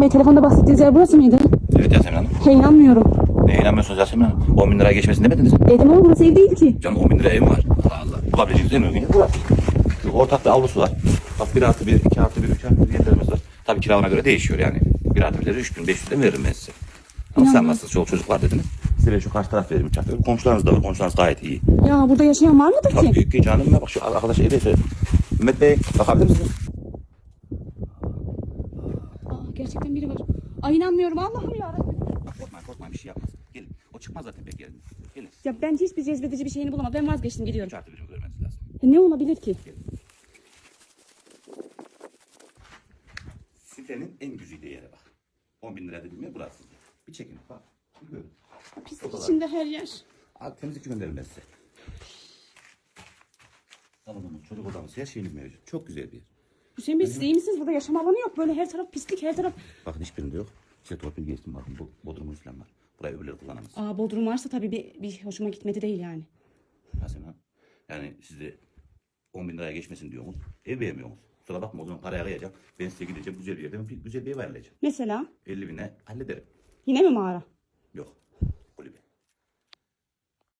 Bey telefonda bahsettiğiniz yer burası mıydı? Evet Yasemin Hanım. He inanmıyorum. Neye inanmıyorsunuz Yasemin Hanım? 10 bin liraya geçmesin demediniz. Dedim ama burası ev değil ki. Canım 10 bin liraya ev mi var? Allah Allah. Bulabileceğiniz en uygun yer burası. Şu Ortak bir avlusu var. Bak 1 artı 1, 2 artı 1, 3 artı 1 yerlerimiz var. Tabii kiravana göre değişiyor yani. 1 artı 1'leri 3500'de veririm ben size. Ama İnanmam. sanmazsınız çoluk çocuk var dediniz. Size ben şu karşı taraf veririm 3 artı 1. Komşularınız da var. Komşularınız gayet iyi. Ya burada yaşayan var mıdır Tabii ki? büyük ki canım ya. Bak şu arkadaş evde söyle. Mehmet Bey bakabilir misiniz? Aa, gerçekten biri var. Ay inanmıyorum Allah'ım ya. Korkmayın korkmayın bir şey yapmaz. Gelin. O çıkmaz zaten pek yerine. Gelin. Ya ben hiçbir cezbedici bir şeyini bulamadım. Ben vazgeçtim gidiyorum. 3 artı 1'imi görmeniz lazım. E, ne olabilir ki? Sitenin en güzide yere bak. 10 bin lira dedim ya burası. Bir çekin bak. Bir görün. Pislik içinde her yer. Abi temizlik gönderin ben size. Salonumuz, çocuk odamız, her şeyimiz mevcut. Çok güzel bir yer. Hüseyin Bey siz iyi misiniz? Burada yaşam alanı yok. Böyle her taraf pislik her taraf. Bakın hiçbirinde yok. Size torpil geçtim bakın. Bu bodrumumuz falan var. Burayı öbürleri kullanamaz. Aa Bodrum varsa tabii bir, bir hoşuma gitmedi değil yani. Yasemin Hanım. Yani size 10 bin liraya geçmesin diyorsunuz. Ev beğenmiyorsunuz. Kusura bakma o zaman paraya kıyacağım. Ben size gideceğim güzel bir yerde bir güzel bir ev ayarlayacağım. Mesela 50 bine hallederim. yine mi mağara? Yok